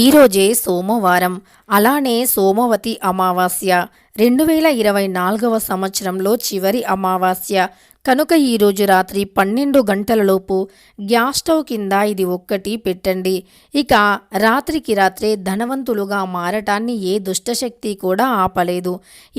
ఈరోజే సోమవారం. అలానే సోమవతి అమావాస్య. రెండు వేల ఇరవై నాలుగవ సంవత్సరంలో చివరి అమావాస్య. కనుక ఈరోజు రాత్రి పన్నెండు గంటలలోపు గ్యాస్ స్టవ్ కింద ఇది ఒక్కటి పెట్టండి. ఇక రాత్రికి రాత్రే ధనవంతులుగా మారటాన్ని ఏ దుష్టశక్తి కూడా ఆపలేదు.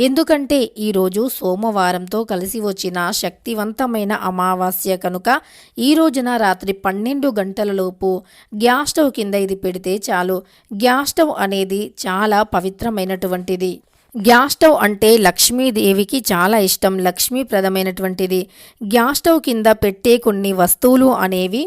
ఎందుకంటే ఈరోజు సోమవారంతో కలిసి వచ్చిన శక్తివంతమైన అమావాస్య కనుక ఈ రోజున రాత్రి పన్నెండు గంటలలోపు గ్యాస్ స్టవ్ కింద ఇది పెడితే చాలు. గ్యాస్ స్టవ్ అనేది చాలా పవిత్రమైనటువంటిది. గ్యాస్ స్టవ్ అంటే లక్ష్మీదేవికి చాలా ఇష్టం లక్ష్మీప్రదమైనటువంటిది. గ్యాస్ స్టవ్ కింద పెట్టే కొన్ని వస్తువులు అనేవి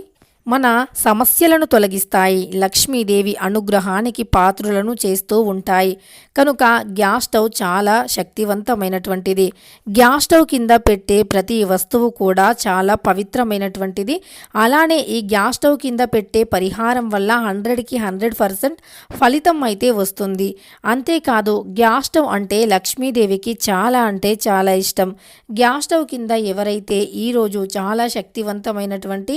మన సమస్యలను తొలగిస్తాయి. లక్ష్మీదేవి అనుగ్రహానికి పాత్రులను చేస్తూ ఉంటాయి. కనుక గ్యాస్ స్టవ్ చాలా శక్తివంతమైనటువంటిది. గ్యాస్ స్టవ్ కింద పెట్టే ప్రతి వస్తువు కూడా చాలా పవిత్రమైనటువంటిది. అలానే ఈ గ్యాస్ స్టవ్ కింద పెట్టే పరిహారం వల్ల హండ్రెడ్కి హండ్రెడ్ పర్సెంట్ ఫలితం అయితే వస్తుంది. అంతేకాదు గ్యాస్ స్టవ్ అంటే లక్ష్మీదేవికి చాలా అంటే చాలా ఇష్టం. గ్యాస్ స్టవ్ కింద ఎవరైతే ఈరోజు చాలా శక్తివంతమైనటువంటి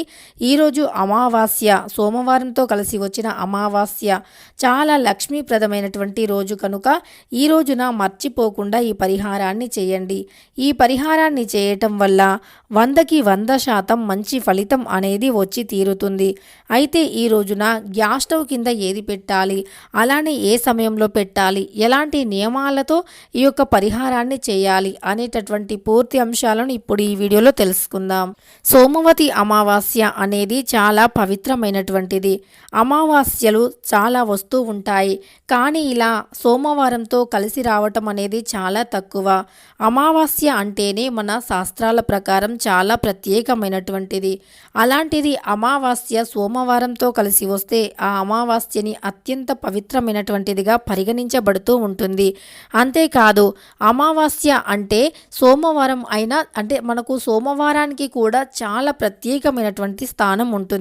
ఈరోజు అమావాస్య సోమవారంతో కలిసి వచ్చిన అమావాస్య చాలా లక్ష్మీప్రదమైనటువంటి రోజు కనుక ఈ రోజున మర్చిపోకుండా ఈ పరిహారాన్ని చేయండి. ఈ పరిహారాన్ని చేయటం వల్ల వందకి వంద శాతం మంచి ఫలితం అనేది వచ్చి తీరుతుంది. అయితే ఈ రోజున గ్యాస్ స్టవ్ కింద ఏది పెట్టాలి? అలానే ఏ సమయంలో పెట్టాలి? ఎలాంటి నియమాలతో ఈ యొక్క పరిహారాన్ని చేయాలి? అనేటటువంటి పూర్తి అంశాలను ఇప్పుడు ఈ వీడియోలో తెలుసుకుందాం. సోమవతి అమావాస్య అనేది చాలా చాలా పవిత్రమైనటువంటిది. అమావాస్యలు చాలా వస్తూ ఉంటాయి. కానీ ఇలా సోమవారంతో కలిసి రావటం అనేది చాలా తక్కువ. అమావాస్య అంటేనే మన శాస్త్రాల ప్రకారం చాలా ప్రత్యేకమైనటువంటిది. అలాంటిది అమావాస్య సోమవారంతో కలిసి వస్తే ఆ అమావాస్యని అత్యంత పవిత్రమైనటువంటిదిగా పరిగణించబడుతూ ఉంటుంది. అంతేకాదు అమావాస్య అంటే సోమవారం అయినా అంటే మనకు సోమవారానికి కూడా చాలా ప్రత్యేకమైనటువంటి స్థానం ఉంటుంది.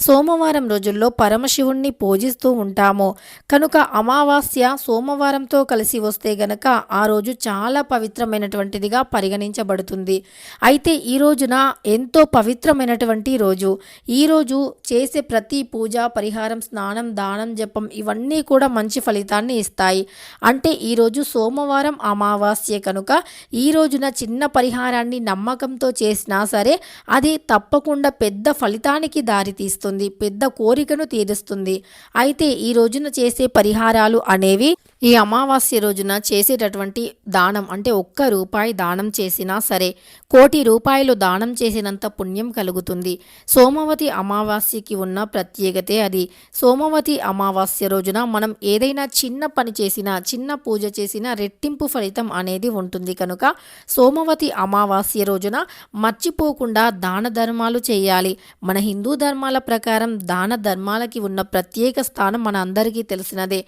సోమవారం రోజుల్లో పరమశివుణ్ణి పూజిస్తూ ఉంటాము. కనుక అమావాస్య సోమవారంతో కలిసి వస్తే గనక ఆ రోజు చాలా పవిత్రమైనటువంటిదిగా పరిగణించబడుతుంది. అయితే ఈ రోజున ఎంతో పవిత్రమైనటువంటి రోజు. ఈ రోజు చేసే ప్రతి పూజ పరిహారం స్నానం దానం జపం ఇవన్నీ కూడా మంచి ఫలితాన్ని ఇస్తాయి. అంటే ఈరోజు సోమవారం అమావాస్య కనుక ఈ రోజున చిన్న పరిహారాన్ని నమ్మకంతో చేసినా సరే అది తప్పకుండా పెద్ద ఫలితానికి దారితీస్తుంది పెద్ద కోరికను తీరుస్తుంది. అయితే ఈ రోజున చేసే పరిహారాలు అనేవి ఈ అమావాస్య రోజున చేసేటటువంటి దానం అంటే ఒక్క రూపాయి దానం చేసినా సరే కోటి రూపాయలు దానం చేసినంత పుణ్యం కలుగుతుంది. సోమవతి అమావాస్యకి ఉన్న ప్రత్యేకతే అది. సోమవతి అమావాస్య రోజున మనం ఏదైనా చిన్న పని చేసినా చిన్న పూజ చేసినా రెట్టింపు ఫలితం అనేది ఉంటుంది కనుక సోమవతి అమావాస్య రోజున మర్చిపోకుండా దాన ధర్మాలు చేయాలి. మన హిందూ ధర్మాల ప్రకారం దాన ధర్మాలకి ఉన్న ప్రత్యేక స్థానం మన అందరికీ తెలిసినదే.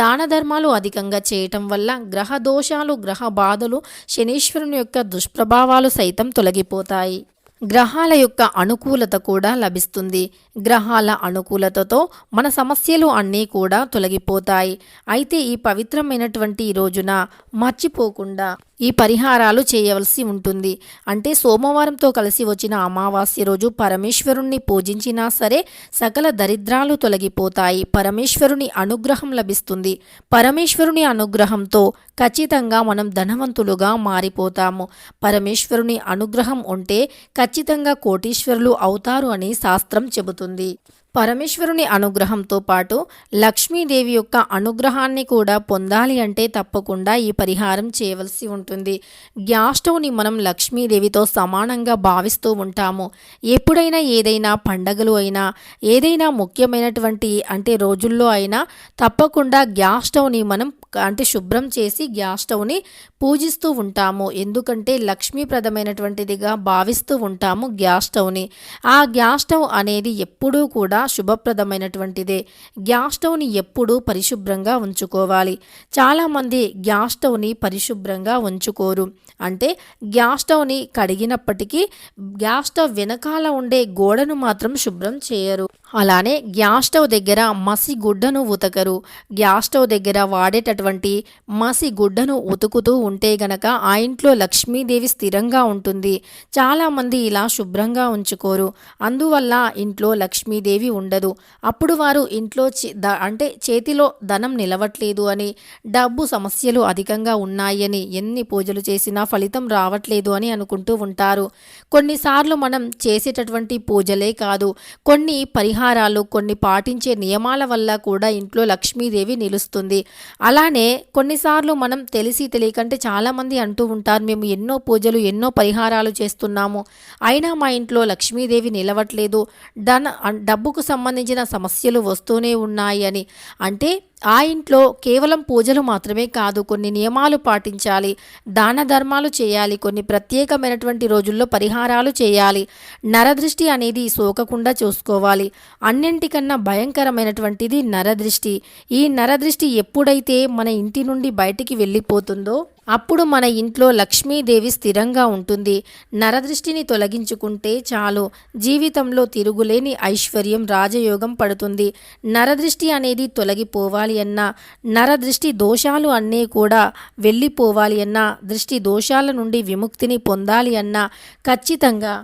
దాన ధర్మాలు అధికంగా చేయటం వల్ల గ్రహ దోషాలు గ్రహ బాధలు శనీశ్వరుని యొక్క దుష్ప్రభావాలు సైతం తొలగిపోతాయి. గ్రహాల యొక్క అనుకూలత కూడా లభిస్తుంది. గ్రహాల అనుకూలతతో మన సమస్యలు అన్నీ కూడా తొలగిపోతాయి. అయితే ఈ పవిత్రమైనటువంటి ఈ రోజున మర్చిపోకుండా ఈ పరిహారాలు చేయవలసి ఉంటుంది. అంటే సోమవారంతో కలిసి వచ్చిన అమావాస్య రోజు పరమేశ్వరుణ్ణి పూజించినా సరే సకల దరిద్రాలు తొలగిపోతాయి. పరమేశ్వరుని అనుగ్రహం లభిస్తుంది. పరమేశ్వరుని అనుగ్రహంతో ఖచ్చితంగా మనం ధనవంతులుగా మారిపోతాము. పరమేశ్వరుని అనుగ్రహం ఉంటే ఖచ్చితంగా కోటీశ్వరులు అవుతారు అని శాస్త్రం చెబుతుంది. అవుతుంది పరమేశ్వరుని అనుగ్రహంతో పాటు లక్ష్మీదేవి యొక్క అనుగ్రహాన్ని కూడా పొందాలి అంటే తప్పకుండా ఈ పరిహారం చేయవలసి ఉంటుంది. గ్యాస్ స్టవ్ని మనం లక్ష్మీదేవితో సమానంగా భావిస్తూ ఉంటాము. ఎప్పుడైనా ఏదైనా పండగలు అయినా ఏదైనా ముఖ్యమైనటువంటి అంటే రోజుల్లో అయినా తప్పకుండా గ్యాస్ స్టవ్ని మనం అంటే శుభ్రం చేసి గ్యాస్ స్టవ్ని పూజిస్తూ ఉంటాము. ఎందుకంటే లక్ష్మీప్రదమైనటువంటిదిగా భావిస్తూ ఉంటాము గ్యాస్ స్టవ్ని ఆ గ్యాస్ స్టవ్ అనేది ఎప్పుడూ కూడా శుభప్రదమైనటువంటిదే. గ్యాస్ స్టవ్ని ఎప్పుడూ పరిశుభ్రంగా ఉంచుకోవాలి. చాలామంది గ్యాస్ స్టవ్ని పరిశుభ్రంగా ఉంచుకోరు. అంటే గ్యాస్ స్టవ్ని కడిగినప్పటికీ గ్యాస్ స్టవ్ వెనకాల ఉండే గోడను మాత్రం శుభ్రం చేయరు. అలానే గ్యాస్ స్టవ్ దగ్గర మసి గుడ్డను ఉతకరు. గ్యాస్ స్టవ్ దగ్గర వాడేటటువంటి మసి గుడ్డను ఉతుకుతూ ఉంటే గనక ఆ ఇంట్లో లక్ష్మీదేవి స్థిరంగా ఉంటుంది. చాలామంది ఇలా శుభ్రంగా ఉంచుకోరు. అందువల్ల ఇంట్లో లక్ష్మీదేవి ఉండదు. అప్పుడు వారు ఇంట్లో చే- అంటే చేతిలో ధనం నిలవట్లేదు అని డబ్బు సమస్యలు అధికంగా ఉన్నాయని ఎన్ని పూజలు చేసినా ఫలితం రావట్లేదు అని అనుకుంటూ ఉంటారు. కొన్నిసార్లు మనం చేసేటటువంటి పూజలే కాదు. కొన్ని పరిహారాలు కొన్ని పాటించే నియమాల వల్ల కూడా ఇంట్లో లక్ష్మీదేవి నిలుస్తుంది. అలానే కొన్నిసార్లు మనం తెలిసి తెలియకంటే చాలామంది అంటూ ఉంటారు మేము ఎన్నో పూజలు ఎన్నో పరిహారాలు చేస్తున్నాము. అయినా మా ఇంట్లో లక్ష్మీదేవి నిలవట్లేదు. డన్ డబ్బుకు సంబంధించిన సమస్యలు వస్తూనే ఉన్నాయి అని. అంటే ఆ ఇంట్లో కేవలం పూజలు మాత్రమే కాదు కొన్ని నియమాలు పాటించాలి దాన ధర్మాలు చేయాలి కొన్ని ప్రత్యేకమైనటువంటి రోజుల్లో పరిహారాలు చేయాలి. నరదృష్టి అనేది సోకకుండా చూసుకోవాలి. అన్నింటికన్నా భయంకరమైనటువంటిది నరదృష్టి. ఈ నరదృష్టి ఎప్పుడైతే మన ఇంటి నుండి బయటికి వెళ్ళిపోతుందో అప్పుడు మన ఇంట్లో లక్ష్మీదేవి స్థిరంగా ఉంటుంది. నరదృష్టిని తొలగించుకుంటే చాలు. జీవితంలో తిరుగులేని ఐశ్వర్యం రాజయోగం పడుతుంది. నరదృష్టి అనేది తొలగిపోవాలి అన్నా నరదృష్టి దోషాలు అన్నీ కూడా వెళ్ళిపోవాలి అన్నా దృష్టి దోషాల నుండి విముక్తిని పొందాలి అన్నా ఖచ్చితంగా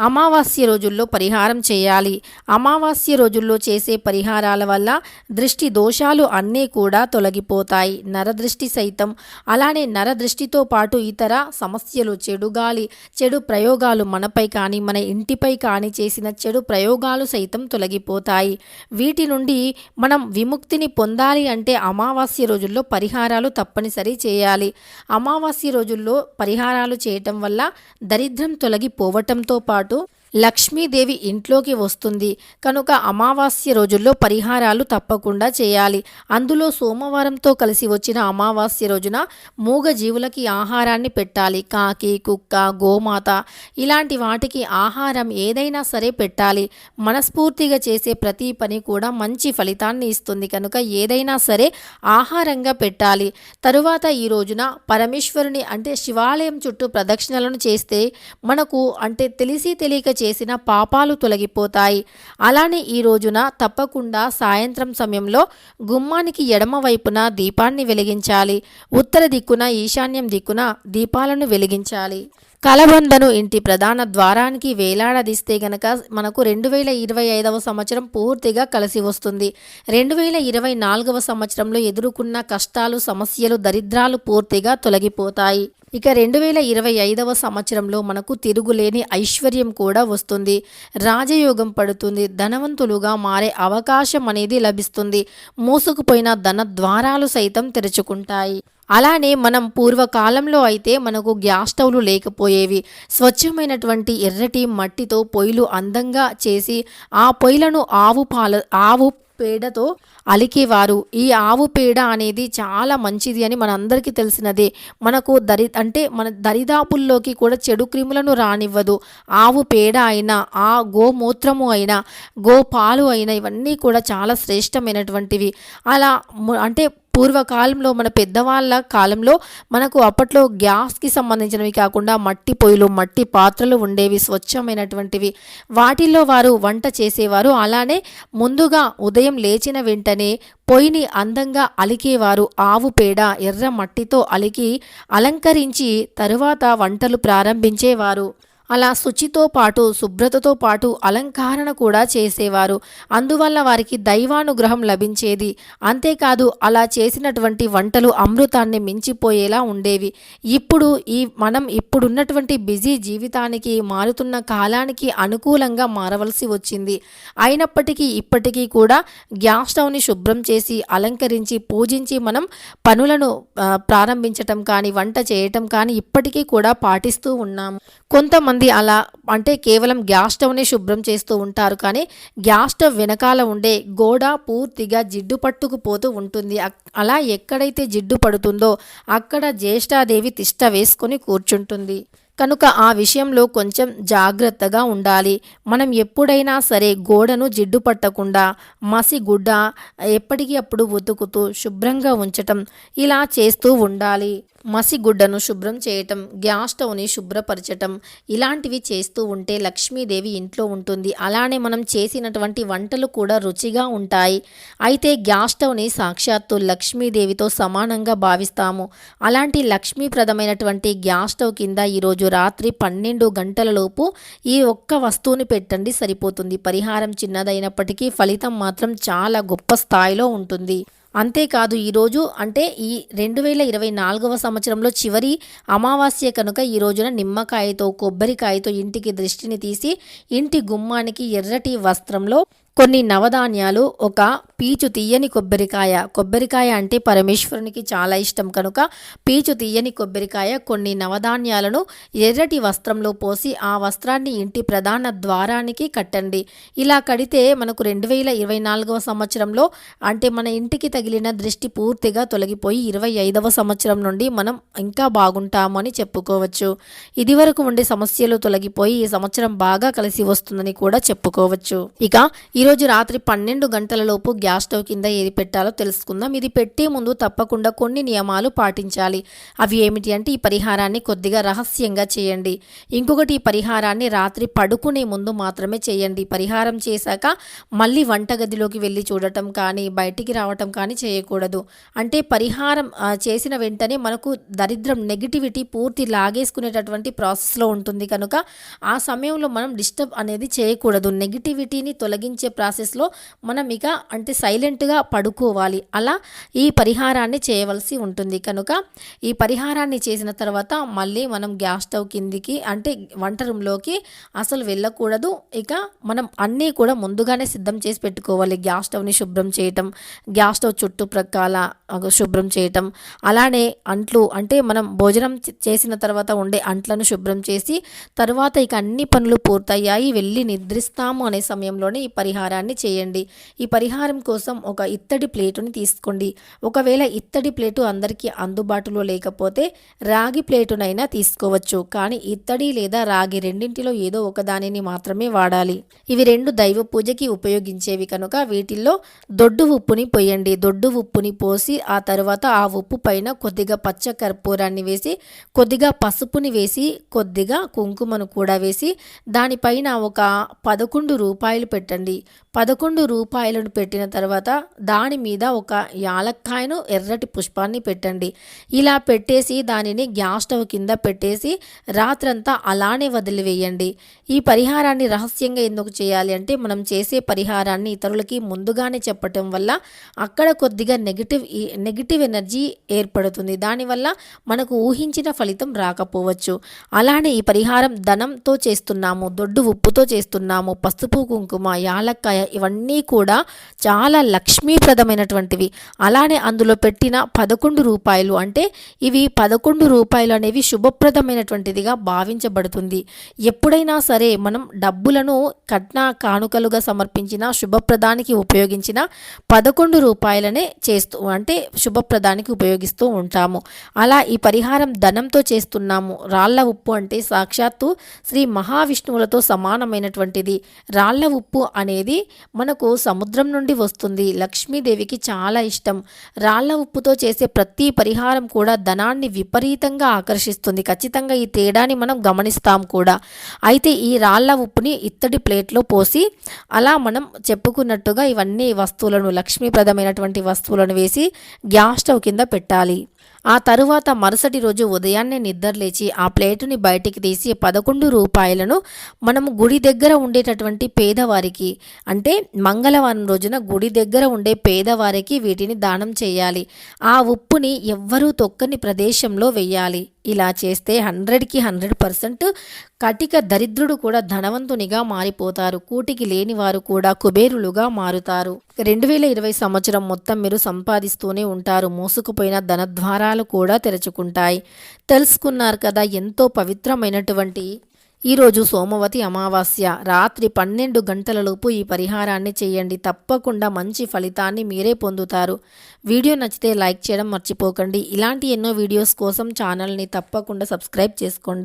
అమావాస్య రోజుల్లో పరిహారం చేయాలి. అమావాస్య రోజుల్లో చేసే పరిహారాల వల్ల దృష్టి దోషాలు అన్నీ కూడా తొలగిపోతాయి. నరదృష్టి సైతం. అలానే నరదృష్టితో పాటు ఇతర సమస్యలు చెడు గాలి చెడు ప్రయోగాలు మనపై కానీ మన ఇంటిపై కానీ చేసిన చెడు ప్రయోగాలు సైతం తొలగిపోతాయి. వీటి నుండి మనం విముక్తిని పొందాలి అంటే అమావాస్య రోజుల్లో పరిహారాలు తప్పనిసరి చేయాలి. అమావాస్య రోజుల్లో పరిహారాలు చేయటం వల్ల దరిద్రం తొలగిపోవటంతో పాటు 하나도 లక్ష్మీదేవి ఇంట్లోకి వస్తుంది. కనుక అమావాస్య రోజుల్లో పరిహారాలు తప్పకుండా చేయాలి. అందులో సోమవారంతో కలిసి వచ్చిన అమావాస్య రోజున మూగ జీవులకి ఆహారాన్ని పెట్టాలి. కాకి కుక్క గోమాత ఇలాంటి వాటికి ఆహారం ఏదైనా సరే పెట్టాలి. మనస్ఫూర్తిగా చేసే ప్రతి పని కూడా మంచి ఫలితాన్ని ఇస్తుంది. కనుక ఏదైనా సరే ఆహారంగా పెట్టాలి. తరువాత ఈ రోజున పరమేశ్వరుని అంటే శివాలయం చుట్టూ ప్రదక్షిణలను చేస్తే మనకు అంటే తెలిసి తెలియక చేసిన పాపాలు తొలగిపోతాయి. అలానే ఈ రోజున తప్పకుండా సాయంత్రం సమయంలో గుమ్మానికి ఎడమ వైపున దీపాన్ని వెలిగించాలి. ఉత్తర దిక్కున ఈశాన్యం దిక్కున దీపాలను వెలిగించాలి. కలబందను ఇంటి ప్రధాన ద్వారానికి వేలాడదీస్తే గనక మనకు రెండు వేల ఇరవై ఐదవ సంవత్సరం పూర్తిగా కలిసి వస్తుంది. రెండు వేల ఇరవై నాలుగవ సంవత్సరంలో ఎదుర్కొన్న కష్టాలు సమస్యలు దరిద్రాలు పూర్తిగా తొలగిపోతాయి. ఇక రెండు వేల ఇరవై ఐదవ సంవత్సరంలో మనకు తిరుగులేని ఐశ్వర్యం కూడా వస్తుంది. రాజయోగం పడుతుంది. ధనవంతులుగా మారే అవకాశం అనేది లభిస్తుంది. మూసుకుపోయిన ధన ద్వారాలు సైతం తెరుచుకుంటాయి. అలానే మనం పూర్వకాలంలో అయితే మనకు గ్యాస్ స్టవ్లు లేకపోయేవి. స్వచ్ఛమైనటువంటి ఎర్రటి మట్టితో పొయ్యిలు అందంగా చేసి ఆ పొయ్యిలను ఆవు పాల ఆవు పేడతో అలికేవారు. ఈ ఆవు పేడ అనేది చాలా మంచిది అని మనందరికీ తెలిసినదే. మనకు దరి అంటే మన దరిదాపుల్లోకి కూడా చెడు క్రిములను రానివ్వదు. ఆవు పేడ అయినా ఆ గోమూత్రము అయినా గోపాలు అయినా ఇవన్నీ కూడా చాలా శ్రేష్టమైనటువంటివి. అలా అంటే పూర్వకాలంలో మన పెద్దవాళ్ళ కాలంలో మనకు అప్పట్లో గ్యాస్కి సంబంధించినవి కాకుండా మట్టి పొయ్యిలు మట్టి పాత్రలు ఉండేవి స్వచ్ఛమైనటువంటివి. వాటిల్లో వారు వంట చేసేవారు. అలానే ముందుగా ఉదయం లేచిన వెంటనే పొయ్యిని అందంగా అలికేవారు. ఆవు పేడ ఎర్ర మట్టితో అలికి అలంకరించి తరువాత వంటలు ప్రారంభించేవారు. అలా శుచితో పాటు శుభ్రతతో పాటు అలంకరణ కూడా చేసేవారు. అందువల్ల వారికి దైవానుగ్రహం లభించేది. అంతేకాదు అలా చేసినటువంటి వంటలు అమృతాన్ని మించిపోయేలా ఉండేవి. ఇప్పుడు ఈ మనం ఇప్పుడున్నటువంటి బిజీ జీవితానికి మారుతున్న కాలానికి అనుకూలంగా మారవలసి వచ్చింది. అయినప్పటికీ ఇప్పటికీ కూడా గ్యాస్ స్టవ్ని శుభ్రం చేసి అలంకరించి పూజించి మనం పనులను ప్రారంభించటం కానీ వంట చేయటం కానీ ఇప్పటికీ కూడా పాటిస్తూ ఉన్నాము. కొంతమంది అలా అంటే కేవలం గ్యాస్ స్టవ్ని శుభ్రం చేస్తూ ఉంటారు. కానీ గ్యాస్ స్టవ్ వెనకాల ఉండే గోడ పూర్తిగా జిడ్డు పట్టుకుపోతూ ఉంటుంది. అలా ఎక్కడైతే జిడ్డు పడుతుందో అక్కడ జ్యేష్ఠాదేవి తిష్ట వేసుకొని కూర్చుంటుంది. కనుక ఆ విషయంలో కొంచెం జాగ్రత్తగా ఉండాలి. మనం ఎప్పుడైనా సరే గోడను జిడ్డు పట్టకుండా మసి గుడ్డ ఎప్పటికీ అప్పుడు ఉతుకుతూ శుభ్రంగా ఉంచటం ఇలా చేస్తూ ఉండాలి. మసిగుడ్డను శుభ్రం చేయటం గ్యాస్ స్టవ్ని శుభ్రపరచటం ఇలాంటివి చేస్తూ ఉంటే లక్ష్మీదేవి ఇంట్లో ఉంటుంది. అలానే మనం చేసినటువంటి వంటలు కూడా రుచిగా ఉంటాయి. అయితే గ్యాస్ స్టవ్ని సాక్షాత్తు లక్ష్మీదేవితో సమానంగా భావిస్తాము. అలాంటి లక్ష్మీప్రదమైనటువంటి గ్యాస్ స్టవ్ కింద ఈరోజు రాత్రి పన్నెండు గంటలలోపు ఈ ఒక్క వస్తువుని పెట్టండి సరిపోతుంది. పరిహారం చిన్నదైనప్పటికీ ఫలితం మాత్రం చాలా గొప్ప స్థాయిలో ఉంటుంది. అంతేకాదు ఈరోజు అంటే ఈ రెండు వేల ఇరవై నాలుగవ సంవత్సరంలో చివరి అమావాస్య కనుక ఈ రోజున నిమ్మకాయతో కొబ్బరికాయతో ఇంటికి దృష్టిని తీసి ఇంటి గుమ్మానికి ఎర్రటి వస్త్రంలో కొన్ని నవధాన్యాలు ఒక పీచు తీయని కొబ్బరికాయ. కొబ్బరికాయ అంటే పరమేశ్వరునికి చాలా ఇష్టం కనుక పీచు తీయని కొబ్బరికాయ కొన్ని నవధాన్యాలను ఎర్రటి వస్త్రంలో పోసి ఆ వస్త్రాన్ని ఇంటి ప్రధాన ద్వారానికి కట్టండి. ఇలా కడితే మనకు రెండు వేల ఇరవై నాలుగవ సంవత్సరంలో అంటే మన ఇంటికి తగిలిన దృష్టి పూర్తిగా తొలగిపోయి ఇరవై ఐదవ సంవత్సరం నుండి మనం ఇంకా బాగుంటాము అని చెప్పుకోవచ్చు. ఇదివరకు ఉండే సమస్యలు తొలగిపోయి ఈ సంవత్సరం బాగా కలిసి వస్తుందని కూడా చెప్పుకోవచ్చు. ఇక ఈరోజు రాత్రి పన్నెండు గంటలలోపు గ్యాస్ స్టవ్ కింద ఏది పెట్టాలో తెలుసుకుందాం. ఇది పెట్టే ముందు తప్పకుండా కొన్ని నియమాలు పాటించాలి. అవి ఏమిటి అంటే ఈ పరిహారాన్ని కొద్దిగా రహస్యంగా చేయండి. ఇంకొకటి ఈ పరిహారాన్ని రాత్రి పడుకునే ముందు మాత్రమే చేయండి. పరిహారం చేశాక మళ్ళీ వంటగదిలోకి వెళ్ళి చూడటం కానీ బయటికి రావటం కానీ చేయకూడదు. అంటే పరిహారం చేసిన వెంటనే మనకు దరిద్రం నెగిటివిటీ పూర్తి లాగేసుకునేటటువంటి ప్రాసెస్లో ఉంటుంది కనుక ఆ సమయంలో మనం డిస్టర్బ్ అనేది చేయకూడదు. నెగిటివిటీని తొలగించే ప్రాసెస్లో మనం ఇక అంటే సైలెంట్గా పడుకోవాలి. అలా ఈ పరిహారాన్ని చేయవలసి ఉంటుంది. కనుక ఈ పరిహారాన్ని చేసిన తర్వాత మళ్ళీ మనం గ్యాస్ స్టవ్ కిందికి అంటే వంట రూమ్లోకి అసలు వెళ్ళకూడదు. ఇక మనం అన్నీ కూడా ముందుగానే సిద్ధం చేసి పెట్టుకోవాలి. గ్యాస్ స్టవ్ని శుభ్రం చేయటం గ్యాస్ స్టవ్ చుట్టుప్రక్కల శుభ్రం చేయటం అలానే అంట్లు అంటే మనం భోజనం చేసిన తర్వాత ఉండే అంట్లను శుభ్రం చేసి తర్వాత ఇక అన్ని పనులు పూర్తయ్యాయి వెళ్ళి నిద్రిస్తాము అనే సమయంలోనే ఈ పరిహారం పరిహారాన్ని చేయండి. ఈ పరిహారం కోసం ఒక ఇత్తడి ప్లేటుని తీసుకోండి. ఒకవేళ ఇత్తడి ప్లేటు అందరికీ అందుబాటులో లేకపోతే రాగి ప్లేటునైనా తీసుకోవచ్చు. కానీ ఇత్తడి లేదా రాగి రెండింటిలో ఏదో ఒక దానిని మాత్రమే వాడాలి. ఇవి రెండు దైవ పూజకి ఉపయోగించేవి కనుక వీటిల్లో దొడ్డు ఉప్పుని పోయండి. దొడ్డు ఉప్పుని పోసి ఆ తర్వాత ఆ ఉప్పు పైన కొద్దిగా పచ్చ కర్పూరాన్ని వేసి కొద్దిగా పసుపుని వేసి కొద్దిగా కుంకుమను కూడా వేసి దానిపైన ఒక పదకొండు రూపాయలు పెట్టండి. పదకొండు రూపాయలను పెట్టిన తర్వాత దాని మీద ఒక యాలక్కాయను ఎర్రటి పుష్పాన్ని పెట్టండి. ఇలా పెట్టేసి దానిని గ్యాస్ స్టవ్ కింద పెట్టేసి రాత్రంతా అలానే వదిలివేయండి. ఈ పరిహారాన్ని రహస్యంగా ఎందుకు చేయాలి అంటే మనం చేసే పరిహారాన్ని ఇతరులకి ముందుగానే చెప్పటం వల్ల అక్కడ కొద్దిగా నెగిటివ్ నెగిటివ్ ఎనర్జీ ఏర్పడుతుంది. దానివల్ల మనకు ఊహించిన ఫలితం రాకపోవచ్చు. అలానే ఈ పరిహారం ధనంతో చేస్తున్నాము దొడ్డు ఉప్పుతో చేస్తున్నాము పసుపు కుంకుమ యాలక్కాయ ఇవన్నీ కూడా చాలా లక్ష్మీప్రదమైనటువంటివి. అలానే అందులో పెట్టిన పదకొండు రూపాయలు అంటే ఇవి పదకొండు రూపాయలు అనేవి శుభప్రదమైనటువంటిదిగా భావించబడుతుంది. ఎప్పుడైనా సరే మనం డబ్బులను కట్న కానుకలుగా సమర్పించిన శుభప్రదానికి ఉపయోగించిన పదకొండు రూపాయలనే చేస్తూ అంటే శుభప్రదానికి ఉపయోగిస్తూ ఉంటాము. అలా ఈ పరిహారం ధనంతో చేస్తున్నాము. రాళ్ళ ఉప్పు అంటే సాక్షాత్తు శ్రీ మహావిష్ణువులతో సమానమైనటువంటిది. రాళ్ళ ఉప్పు అనేది అనేది మనకు సముద్రం నుండి వస్తుంది. లక్ష్మీదేవికి చాలా ఇష్టం. రాళ్ళ ఉప్పుతో చేసే ప్రతి పరిహారం కూడా ధనాన్ని విపరీతంగా ఆకర్షిస్తుంది. ఖచ్చితంగా ఈ తేడాని మనం గమనిస్తాం కూడా. అయితే ఈ రాళ్ళ ఉప్పుని ఇత్తడి ప్లేట్లో పోసి అలా మనం చెప్పుకున్నట్టుగా ఇవన్నీ వస్తువులను లక్ష్మీప్రదమైనటువంటి వస్తువులను వేసి గ్యాస్ స్టవ్ కింద పెట్టాలి. ఆ తరువాత మరుసటి రోజు ఉదయాన్నే నిద్రలేచి ఆ ప్లేటుని బయటికి తీసి పదకొండు రూపాయలను మనము గుడి దగ్గర ఉండేటటువంటి పేదవారికి అంటే మంగళవారం రోజున గుడి దగ్గర ఉండే పేదవారికి వీటిని దానం చేయాలి. ఆ ఉప్పుని ఎవ్వరూ తొక్కని ప్రదేశంలో వెయ్యాలి. ఇలా చేస్తే హండ్రెడ్కి హండ్రెడ్ పర్సెంట్ కటిక దరిద్రుడు కూడా ధనవంతునిగా మారిపోతారు. కూటికి లేని వారు కూడా కుబేరులుగా మారుతారు. రెండు వేల ఇరవై సంవత్సరం మొత్తం మీరు సంపాదిస్తూనే ఉంటారు. మోసుకుపోయిన ధనద్వారాలు కూడా తెరుచుకుంటాయి. తెలుసుకున్నారు కదా ఎంతో పవిత్రమైనటువంటి ఈరోజు సోమవతి అమావాస్య. రాత్రి పన్నెండు గంటలలోపు ఈ పరిహారాన్ని చేయండి. తప్పకుండా మంచి ఫలితాన్ని మీరే పొందుతారు. వీడియో నచ్చితే లైక్ చేయడం మర్చిపోకండి. ఇలాంటి ఎన్నో వీడియోస్ కోసం ఛానల్ని తప్పకుండా సబ్స్క్రైబ్ చేసుకోండి.